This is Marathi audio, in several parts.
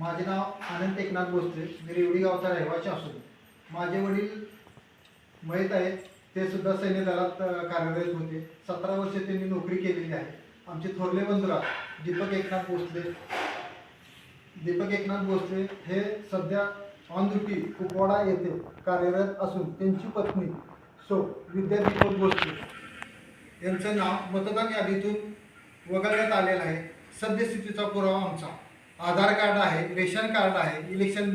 माझे नाव आनंद एकनाथ भोसले. मी रेवडी गावचा रहिवासी असून माझे वडील मयत आहेत. ते सुद्धा सैन्य दलात कार्यरत होते. सतरा वर्ष त्यांनी नोकरी केलेली आहे. आमचे थोरले बंधुरा दीपक एकनाथ भोसले. दीपक एकनाथ भोसले हे सध्या ऑन ड्युटी कुपवाडा येथे कार्यरत असून त्यांची पत्नी सो विद्या दीपक भोसले. यांचं नाव मतदान यादीतून वगळण्यात आलेलं आहे. सद्यस्थितीचा पुरावा आमचा. आधार कार्ड आहे रेशन कार्ड आहे इलेक्शन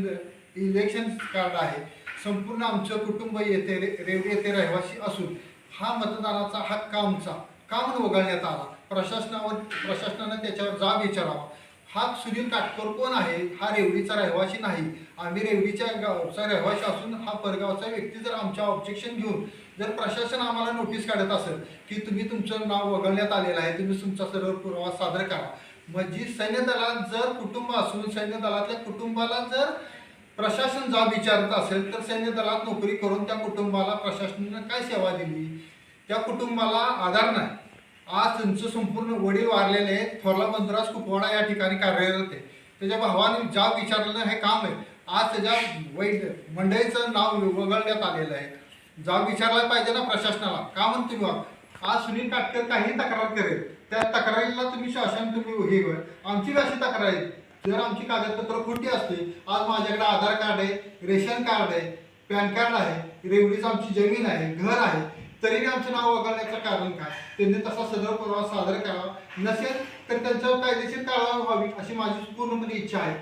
इलेक्शन कार्ड आहे संपूर्ण आमचं कुटुंब येथे रे रेवडी येथे रहिवासी असून हा मतदानाचा हक्क आमचा. का म्हणून वगळण्यात आला? प्रशासनावर प्रशासनानं त्याच्यावर जाब विचारावा. हा सुनील काटकर कोण आहे? हा रेवडीचा रहिवासी नाही. आम्ही रेवडीच्या गावचा रहिवासी असून हा परगावचा व्यक्ती जर आमच्या ऑब्जेक्शन घेऊन जर प्रशासन आम्हाला नोटीस काढत असेल की तुम्ही तुमचं नाव वगळण्यात आलेलं आहे तुम्ही तुमचा सर्व पुरावा सादर करा. मग जी सैन्य दलात जर कुटुंब असून सैन्य दलातल्या कुटुंबाला जर प्रशासन जाब विचारत असेल तर सैन्य दलात नोकरी करून त्या कुटुंबाला प्रशासनानं काय सेवा दिली? त्या कुटुंबाला आधार नाही. आज त्यांचं संपूर्ण वडील वारलेले आहेत. थोरला बंदराज कुपवाडा या ठिकाणी कार्यरत आहे. त्याच्या भावाने जाब विचारलेलं हे काम आहे. आज त्याच्या वैद्य मंडळीचं नाव वगळण्यात आलेलं आहे. जाब विचारला पाहिजे ना प्रशासनाला. का म्हणते तुम्ही आज सुनील काटकर काही तक्रार करेल. त्या तक्रारीला तुम्ही शासन तुम्ही हे आमची अशी तक्रार आहे. जर आमची कागदपत्र खोटी असते आज माझ्याकडे आधार कार्ड आहे रेशन कार्ड आहे पॅन कार्ड आहे रेवडीच आमची जमीन आहे घर आहे तरीही आमचं नाव वगळण्याचं कारण काय? त्यांनी तसा सदर पुरावा सादर करावा. नसेल तर त्यांच्यावर कायदेशीर कारवाई व्हावी अशी माझी पूर्णपणे इच्छा आहे.